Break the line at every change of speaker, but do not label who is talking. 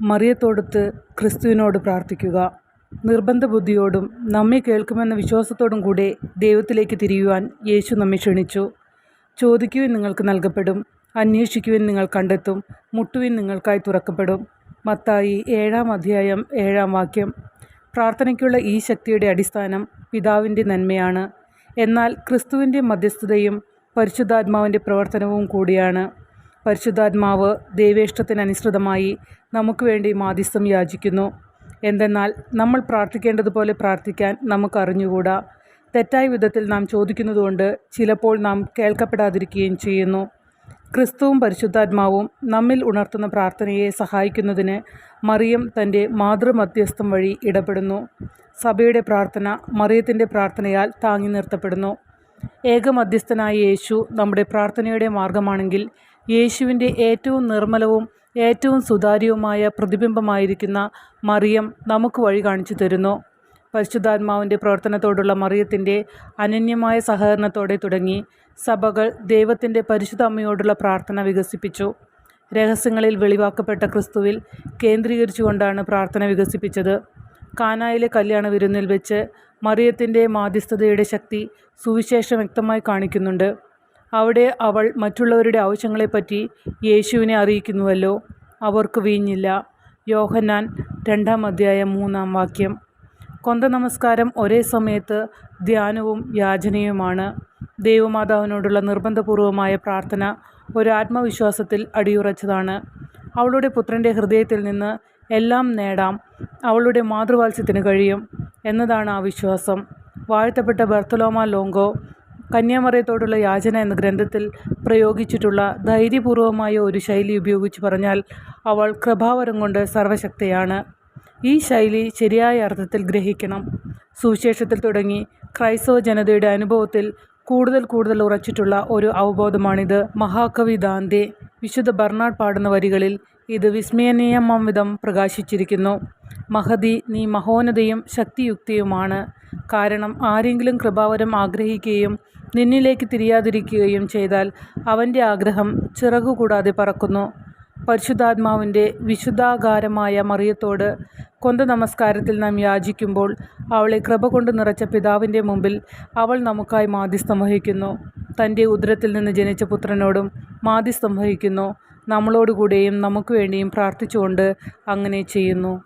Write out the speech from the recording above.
മറിയത്തോടൊത്ത് ക്രിസ്തുവിനോട് പ്രാർത്ഥിക്കുക. നിർബന്ധ ബുദ്ധിയോടും നമ്മെ കേൾക്കുമെന്ന വിശ്വാസത്തോടും കൂടെ ദൈവത്തിലേക്ക് തിരിയുവാൻ യേശു നമ്മെ ക്ഷണിച്ചു. ചോദിക്കുവിൻ നിങ്ങൾക്ക് നൽകപ്പെടും. അന്വേഷിക്കുവിൻ നിങ്ങൾ കണ്ടെത്തും. മുട്ടുവിൻ നിങ്ങൾക്കായി തുറക്കപ്പെടും. മത്തായി ഏഴാം അധ്യായം ഏഴാം വാക്യം. പ്രാർത്ഥനയ്ക്കുള്ള ഈ ശക്തിയുടെ അടിസ്ഥാനം പിതാവിന്റെ നന്മയാണ്. എന്നാൽ ക്രിസ്തുവിന്റെ മധ്യസ്ഥതയും പരിശുദ്ധാത്മാവിന്റെ പ്രവർത്തനവും കൂടിയാണ്. പരിശുദ്ധാത്മാവ് ദൈവേഷ്ടത്തിനനുസൃതമായി നമുക്ക് വേണ്ടി മാധ്യസ്ഥം യാചിക്കുന്നു. എന്തെന്നാൽ നമ്മൾ പ്രാർത്ഥിക്കേണ്ടതുപോലെ പ്രാർത്ഥിക്കാൻ നമുക്കറിഞ്ഞുകൂടാ. തെറ്റായ വിധത്തിൽ നാം ചോദിക്കുന്നതുകൊണ്ട് ചിലപ്പോൾ നാം കേൾക്കപ്പെടാതിരിക്കുകയും ചെയ്യുന്നു. ക്രിസ്തുവും പരിശുദ്ധാത്മാവും നമ്മിൽ ഉണർത്തുന്ന പ്രാർത്ഥനയെ സഹായിക്കുന്നതിന് മറിയം തന്റെ മാതൃമധ്യസ്ഥം വഴി ഇടപെടുന്നു. സഭയുടെ പ്രാർത്ഥന മറിയത്തിന്റെ പ്രാർത്ഥനയാൽ താങ്ങി നിർത്തപ്പെടുന്നു. ഏകമധ്യസ്ഥനായ യേശു നമ്മുടെ പ്രാർത്ഥനയുടെ മാർഗമാണെങ്കിൽ യേശുവിന്റെ ഏറ്റവും നിർമ്മലവും ഏറ്റവും സുതാര്യവുമായ പ്രതിബിംബമായിരിക്കുന്ന മറിയം നമുക്ക് വഴി കാണിച്ചു തരുന്നു. പരിശുദ്ധാത്മാവിന്റെ പ്രവർത്തനത്തോടുള്ള മറിയത്തിന്റെ അനന്യമായ സഹകരണത്തോടെ തുടങ്ങി സഭകൾ ദൈവത്തിന്റെ പരിശുദ്ധ അമ്മയോടുള്ള പ്രാർത്ഥന വികസിപ്പിച്ചു. രഹസ്യങ്ങളിൽ വെളിവാക്കപ്പെട്ട ക്രിസ്തുവിൽ കേന്ദ്രീകരിച്ചുകൊണ്ടാണ് പ്രാർത്ഥന വികസിപ്പിച്ചത്. കാനായിലെ കല്യാണ വിരുന്നിൽ വെച്ച് മറിയത്തിന്റെ മാധ്യസ്ഥതയുടെ ശക്തി സുവിശേഷം വ്യക്തമായി കാണിക്കുന്നുണ്ട്. അവിടെ അവൾ മറ്റുള്ളവരുടെ ആവശ്യങ്ങളെപ്പറ്റി യേശുവിനെ അറിയിക്കുന്നുവല്ലോ. അവർക്ക് വീഞ്ഞില്ല. യോഹന്നാൻ രണ്ടാം അധ്യായം മൂന്നാം വാക്യം. കൊന്ത നമസ്കാരം ഒരേ സമയത്ത് ധ്യാനവും യാചനയുമാണ്. ദൈവമാതാവിനോടുള്ള നിർബന്ധപൂർവമായ പ്രാർത്ഥന ഒരു ആത്മവിശ്വാസത്തിൽ അടിയുറച്ചതാണ്. അവളുടെ പുത്രന്റെ ഹൃദയത്തിൽ നിന്ന് എല്ലാം നേടാം. അവളുടെ മാതൃവാത്സ്യത്തിന് കഴിയും എന്നതാണ് ആ വിശ്വാസം. വാഴ്ത്തപ്പെട്ട ബർത്തലോമ ലോങ്കോ കന്യാമറയത്തോടുള്ള യാചന എന്ന ഗ്രന്ഥത്തിൽ പ്രയോഗിച്ചിട്ടുള്ള ധൈര്യപൂർവമായ ഒരു ശൈലി ഉപയോഗിച്ച് പറഞ്ഞാൽ അവൾ കൃപാവരം കൊണ്ട് സർവശക്തയാണ്. ഈ ശൈലി ശരിയായ അർത്ഥത്തിൽ ഗ്രഹിക്കണം. സുവിശേഷത്തിൽ തുടങ്ങി ക്രൈസ്തവ ജനതയുടെ അനുഭവത്തിൽ കൂടുതൽ കൂടുതൽ ഉറച്ചിട്ടുള്ള ഒരു അവബോധമാണിത്. മഹാകവി ദാന്തെ വിശുദ്ധ ബർണാഡ് പാടുന്ന വരികളിൽ ഇത് വിസ്മയനീയമാം വിധം പ്രകാശിച്ചിരിക്കുന്നു. മഹതി നീ മഹോന്നതയും ശക്തിയുക്തിയുമാണ്. കാരണം ആരെങ്കിലും കൃപാവരം ആഗ്രഹിക്കുകയും നിന്നിലേക്ക് തിരിയാതിരിക്കുകയും ചെയ്താൽ അവന്റെ ആഗ്രഹം ചിറകുകൂടാതെ പറക്കുന്നു. പരിശുദ്ധാത്മാവിന്റെ വിശുദ്ധാകാരമായ മറിയത്തോട് കൊന്ത നമസ്കാരത്തിൽ നാം യാചിക്കുമ്പോൾ അവളെ കൃപ കൊണ്ട് നിറച്ച പിതാവിന്റെ മുമ്പിൽ അവൾ നമുക്കായി മാധ്യസ്ഥം വഹിക്കുന്നു. തന്റെ ഉദരത്തിൽ നിന്ന് ജനിച്ച പുത്രനോടും മാധ്യസ്ഥം വഹിക്കുന്നു. നമ്മളോടുകൂടെയും നമുക്ക് വേണ്ടിയും പ്രാർത്ഥിച്ചുകൊണ്ട് അങ്ങനെ ചെയ്യുന്നു.